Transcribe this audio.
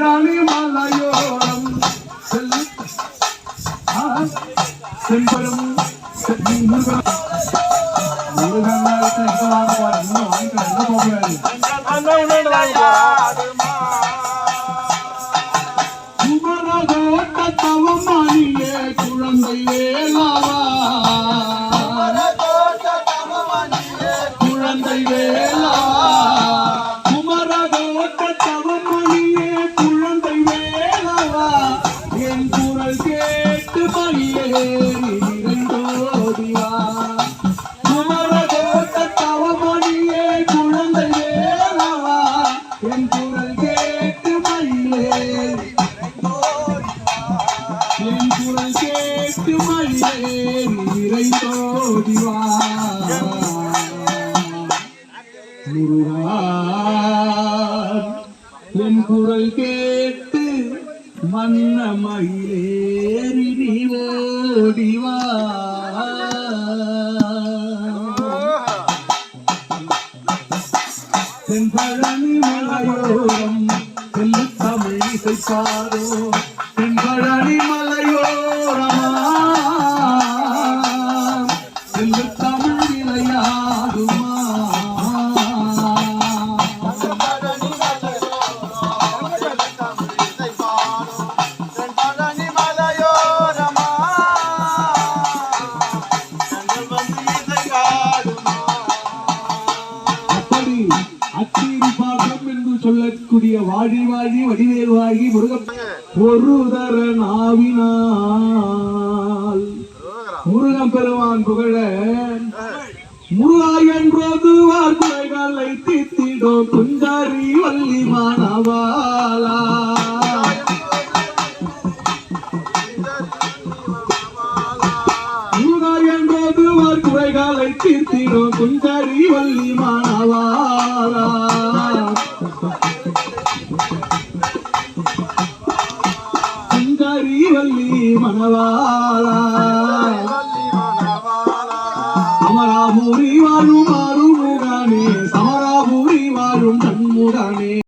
செங்கழாளி மலையோரம். செம்பரம் தவமானியே குழந்தை வேலாவா. குழந்தை முருகா என் குரல் கேட்டு മന്ന മയിലേറി നീ ഓടിവാ പഴനി മലയോരം തമിഴ് പാടോ சொல்லக்கூடிய வாழி வாழி வடிவேல் வாழி முருகன் ஒரு நாவினால். முருகன் பெருமான் புகழ முருகா என்றோது வார்குலைகளை தீத்திடோ குஞ்சாரி வள்ளி மாணவாலா முருகா என்றோது வார்குலைகளை தீர்த்திடோ குஞ்சாரி வள்ளி மாணவாலா வள்ளி மணவாளா. அமராபுரி வாழும் ஆறுமுகனே சமராபுரி வாழும் தன்முகனே